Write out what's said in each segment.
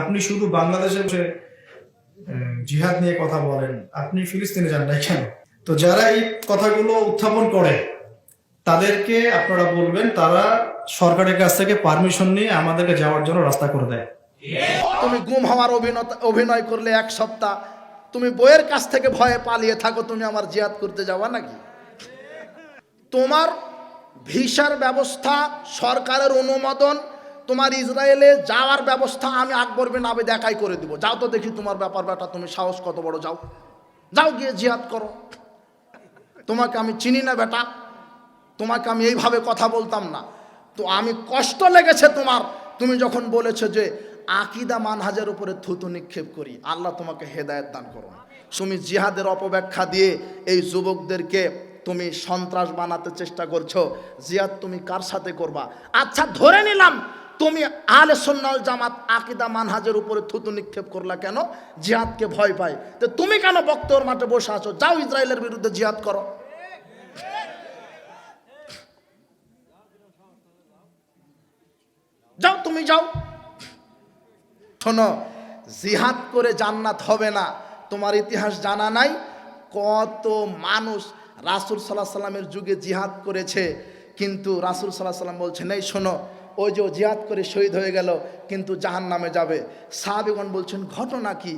আপনি শুধু বাংলাদেশে বসে জিহাদ নিয়ে কথা বলেন, আপনি ফিলিস্তিনে যান নাই কেন? তো যারা এই কথাগুলো উত্থাপন করে, তাদেরকে আপনারা বলবেন, তারা সরকারের কাছ থেকে পারমিশন নিয়ে আমাদেরকে যাওয়ার জন্য রাস্তা করে দেয়। তুমি গুম হওয়ার অভিনয় অভিনয় করলে এক সপ্তাহ, তুমি বইয়ের কাছ থেকে ভয়ে পালিয়ে থাকো, তুমি আমার জিহাদ করতে যাওয়া নাকি? তোমার ভিসার ব্যবস্থা সরকারের অনুমোদন তোমার ইসরায়েলে যাওয়ার ব্যবস্থা আমি আকবর বিন আবেদ একাই করে দিব। যাও তো দেখি তোমার ব্যাপার ব্যাটা, তুমি সাহস কত বড়, যাও। যাও গিয়ে জিহাদ করো। তোমাকে আমি চিনি না বেটা তোমাকে আমি এইভাবে কথা বলতাম না। তো আমি কষ্ট লেগেছে তোমার। তুমি যখন বলেছ যে আকিদা মানহাজের উপরে থুতু নিক্ষেপ করি, আল্লাহ তোমাকে হেদায়েত দান করো তুমি জিহাদের অপব্যাখ্যা দিয়ে এই যুবকদেরকে তুমি সন্ত্রাস বানাতে চেষ্টা করছ। জিহাদ তুমি কার সাথে করবা? আচ্ছা ধরে নিলাম তুমি আলে সন্ন্যাল জামাত আকিদা মানহাজের উপরে থুতু নিক্ষেপ করলা কেন? জিহাদকে ভয় পায়। তো তুমি কেন বক্তর মাঠে বসে আছো? যাও ইসরায়েলের বিরুদ্ধে জিহাদ করো। যাও তুমি যাও। শোনো, জিহাদ করে জান্নাত হবে না। তোমার ইতিহাস জানা নাই? কত মানুষ রাসুল সাল্লাহ সাল্লামের যুগে জিহাদ করেছে। কিন্তু রাসুল সাল্লাহ সাল্লাম বলছেন, এই শোনো ওই যে জিহাদ করে শহীদ হয়ে গেল, কিন্তু জাহান নামে যাবে। সাহাবিগণ বলছেন, ঘটনা কি?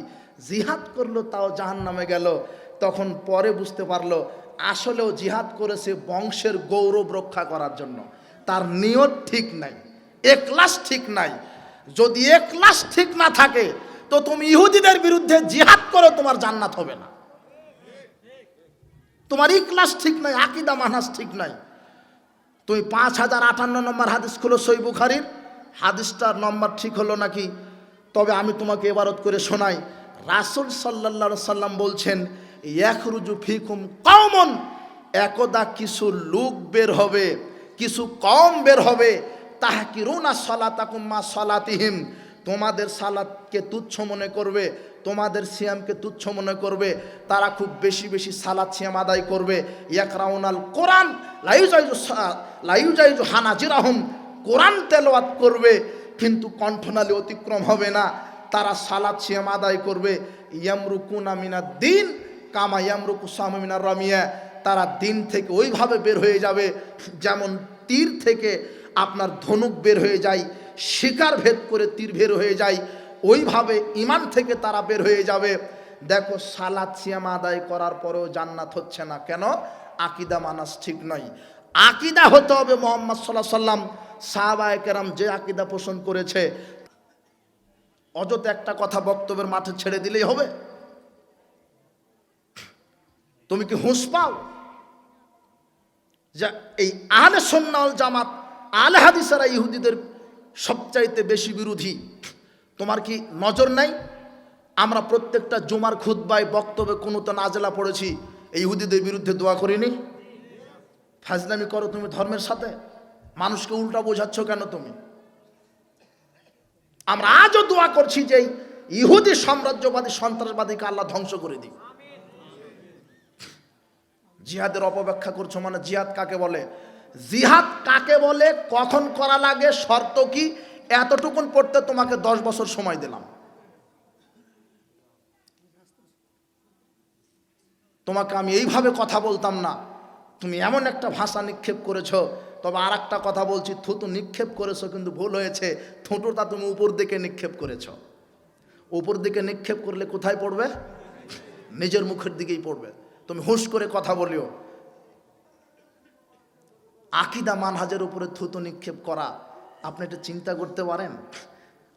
জিহাদ করল, তাও জাহান নামে গেল। তখন পরে বুঝতে পারল আসলেও জিহাদ করেছে বংশের গৌরব রক্ষা করার জন্য। তার নিয়ত ঠিক নাই একলাস ঠিক নাই। যদি একলাস ঠিক না থাকে, তো তুমি ইহুদিদের বিরুদ্ধে জিহাদ করো, তোমার জান্নাত হবে না। তোমার ইকলাস ঠিক নাই, আকিদা মানহাস ঠিক নাই। তুমি পাঁচ হাজার আটান্ন নম্বর হাদিস খুলো সই বুখারির। হাদিসটার নম্বর ঠিক হলো নাকি? তবে আমি তোমাকে এবারত করে শোনাই। রাসুল সাল্লা সাল্লাম বলছেন ইয়াকরুজু ফিকুম কমন একদা কিছু লোক বের হবে, কিছু কম বের হবে। তাহা কি রুনা সলাতাকুম্মা সলাতিহিম। তোমাদের সালাতকে তুচ্ছ মনে করবে। তোমাদের সিয়ামকে তুচ্ছ মনে করবে, তারা খুব বেশি বেশি সালাদ সিয়াম আদায় করবে। ইয়াকরাউনাল কোরআন, লাইউজাইজু লাইউজাইজু হানাজিরাহম, কোরআন তেলাওয়াত করবে, কিন্তু কণ্ঠনালী অতিক্রম হবে না। তারা সালাদ সিয়াম আদায় করবে। ইয়ামরুকুনা মিনা দিন, কামা ইয়ামরুকু সামিনা রমিয়া। তারা দিন থেকে ওইভাবে বের হয়ে যাবে, যেমন তীর থেকে আপনার ধনুক বের হয়ে যায়, শিকার ভেদ করে তীর বের হয়ে যায়। ওইভাবে ইমান থেকে তারা বের হয়ে যাবে। দেখো, সালাদ সিয়াম আদায় করার পরেও জান্নাত হচ্ছে না। কেন? আকিদা মানাস ঠিক নয়। আকিদা হতে হবে মোহাম্মদ সাল্লাহ সাল্লাম সাহাবায় কেরাম যে আকিদা পোষণ করেছে, অযথা একটা কথা বক্তব্যের মাঠে ছেড়ে দিলেই হবে। তুমি কি হুঁশ পাও? যা, এই আলে সন্ন্যাল জামাত আলে হাদিসারা ইহুদিদের সবচাইতে বেশি বিরোধী। তোমার কি নজর নাই? আমরা প্রত্যেকটা জুমার খুদ্বায় বক্তব্যে কোনো তো নাজেলা পড়েছি এই ইহুদিদের বিরুদ্ধে দোয়া করিনি? ফাজলামি করো তুমি ধর্মের সাথে? মানুষকে উল্টা বোঝাচ্ছ কেন তুমি? আমরা আজও দোয়া করছি যে ইহুদি সাম্রাজ্যবাদী, সন্ত্রাসবাদীকে আল্লাহ ধ্বংস করে দিই জিহাদের অপব্যাখ্যা করছ মানে জিহাদ কাকে বলে? জিহাদ কাকে বলে? কখন করা লাগে? শর্ত কি? এতটুকুন পড়তে তোমাকে দশ বছর সময় দিলাম। তোমাকে আমি এইভাবে কথা বলতাম না। তুমি এমন একটা ভাষা নিক্ষেপ করেছ, তবে আর একটা কথা বলছি থুতু নিক্ষেপ করেছ কিন্তু ভুল হয়েছে থুতুটা তুমি উপর দিকে নিক্ষেপ করেছ। উপর দিকে নিক্ষেপ করলে কোথায় পড়বে? নিজের মুখের দিকেই পড়বে। তুমি হুঁশ করে কথা বলিও। আকিদা মানহাজের উপরে থুতু নিক্ষেপ করা আপনি এটা চিন্তা করতে পারেন?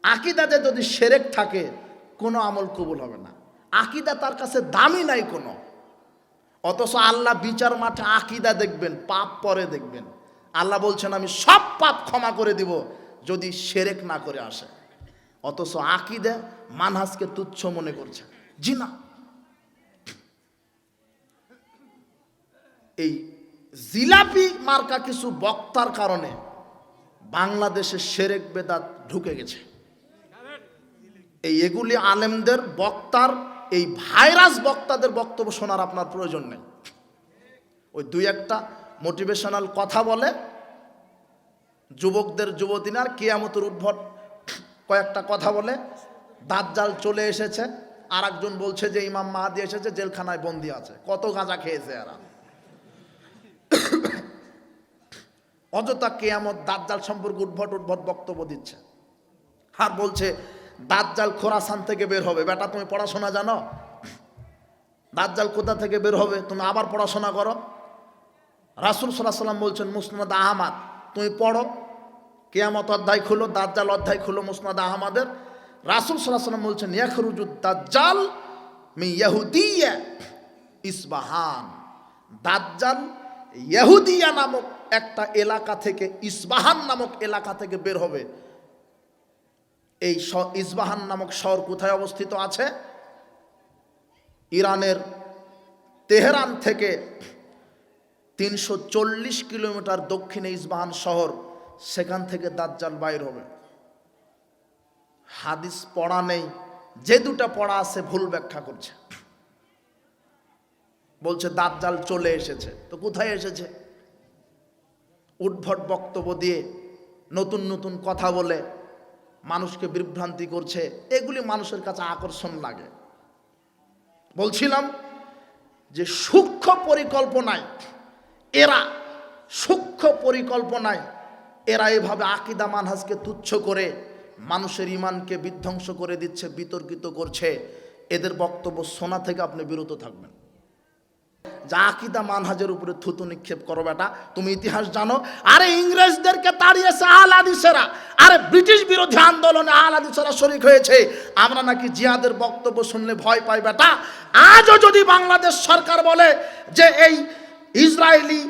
আকিদাতে যদি সেরেক থাকে, কোনো আমল কবুল হবে না। আকিদা তার কাছে দামি নাই কোনো। অথচ আল্লাহ বিচার মাঠে আকিদা দেখবেন, পাপ পরে দেখবেন। আল্লাহ বলছেন, আমি সব পাপ ক্ষমা করে দিব, যদি সেরেক না করে আসে। অথচ আকিদা মানহাজকে তুচ্ছ মনে করছে। জি না। এই জিলাপি মার্কা কিছু বক্তার কারণে বাংলাদেশে সেরেক বেদাত ঢুকে গেছে। এই এগুলি আলেমদের বক্তার, এই ভাইরাস বক্তাদের বক্তব্য শোনার আপনার প্রয়োজন নেই। ওই দুই একটা মোটিভেশনাল কথা বলে, যুবকদের যুবদিনার কেয়ামতের উদ্ভট কয়েকটা কথা বলে, দাজ্জাল চলে এসেছে আর একজন বলছে যে ইমাম মাহাদি এসেছে, জেলখানায় বন্দি আছে। কত গাঁজা খেয়েছে এরা। অযথা কেয়ামত দাজ্জাল সম্পর্কে উদ্ভট উদ্ভট বক্তব্য দিচ্ছে। আর বলছে, দাজ্জাল খোরাসান থেকে বের হবে। বেটা, তুমি পড়াশোনা জানো? দাজ্জাল কোথা থেকে বের হবে? তুমি আবার পড়াশোনা করো? রাসুল সাল্লাহ সাল্লাম বলছেন, মুসনাদ আহমাদ, তুমি পড়ো। কেয়ামত অধ্যায় খুলো, দাজ্জাল অধ্যায় খুলো মুসনাদ আহমাদের। রাসুল সাল্লাহ সাল্লাম বলছেন, ইয়াখরুজুদ দাজ্জাল মি ইয়াহুদিয়া ইসবাহান। দাজ্জাল ইহুদিয়া নামক একটা এলাকা থেকে ইসবাহান নামক এলাকা থেকে বের হবে। এই ইসবাহান নামক শহর কোথায় অবস্থিত আছে? ইরানের তেহরান থেকে তিনশো চল্লিশ কিলোমিটার দক্ষিণে ইসবাহান শহর, সেখান থেকে দাজ্জাল বাইর হবে। হাদিস পড়া নেই, যে দুটা পড়া আছে ভুল ব্যাখ্যা করছে। বলছে, দাজ্জাল চলে এসেছে। তো কোথায় এসেছে? উদ্ভট বক্তব্য দিয়ে নতুন নতুন কথা বলে মানুষকে বিভ্রান্তি করছে, এগুলি মানুষের কাছে আকর্ষণ লাগে। বলছিলাম যে সূক্ষ্ম পরিকল্পনায় এরা, সূক্ষ্ম পরিকল্পনায় এরা এভাবে আকিদা মানহাজকে তুচ্ছ করে মানুষের ইমানকে বিধ্বংস করে দিচ্ছে, বিতর্কিত করছে। এদের বক্তব্য শোনা থেকে আপনি বিরত থাকবেন। যা আকিদা মানহাজের উপরে থুতু নিক্ষেপ করো বেটা। তুমি ইতিহাস জানো। আরে ইংরেজদেরকে তাড়িয়েছে আহলাদিসেরা আরে ব্রিটিশ বিরোধী আন্দোলনে আহলাদিসেরা শরিক হয়েছে। আমরা নাকি জিয়াদের বক্তব্য শুনলে ভয় পাই বেটা। আজও যদি বাংলাদেশ সরকার বলে যে এই ইসরায়েলি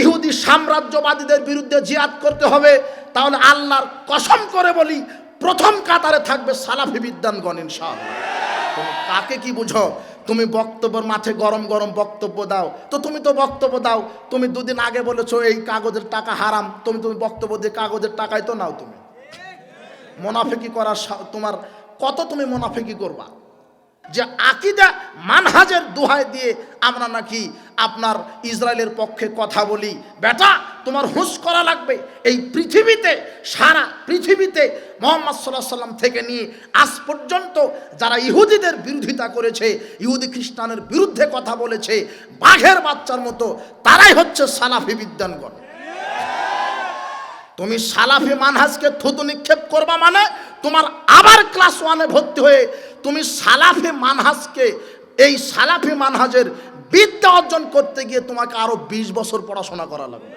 ইহুদি সাম্রাজ্যবাদীদের বিরুদ্ধে জিয়াদ করতে হবে, তাহলে আল্লাহর কসম করে বলি, প্রথম কাতারে থাকবে সালাফি বিদ্যানগণ ইনশাআল্লাহ। কাকে কি বুঝো? তুমি বক্তব্যের মাঠে গরম গরম বক্তব্য দাও। তো তুমি তো বক্তব্য দাও। তুমি দুদিন আগে বলেছ এই কাগজের টাকা হারাম। তুমি তুমি বক্তব্য দিয়ে কাগজের টাকাই তো নাও তুমি। মোনাফেকি করার তোমার কত তুমি মোনাফেকি করবা? যে আকিদা মানহাজের দোহাই দিয়ে আমরা নাকি আপনার ইসরায়েলের পক্ষে কথা বলি। বেটা, তোমার হুঁশ করা লাগবে। এই পৃথিবীতে, সারা পৃথিবীতে মোহাম্মদ সাল্লাহ সাল্লাম থেকে নিয়ে আজ পর্যন্ত যারা ইহুদিদের বিরোধিতা করেছে, ইহুদি খ্রিস্টানের বিরুদ্ধে কথা বলেছে, বাঘের বাচ্চার মতো, তারাই হচ্ছে সালাফি বিদ্যানগণ তুমি সালাফি মানহাজকে থুতু নিক্ষেপ করবা মানে তোমার আবার ক্লাস ওয়ানে ভর্তি হয়ে তুমি সালাফে মানহাজকে, এই সালাফি মানহাজের বিদ্যা অর্জন করতে গিয়ে তোমাকে আরও বিশ বছর পড়াশোনা করা লাগবে।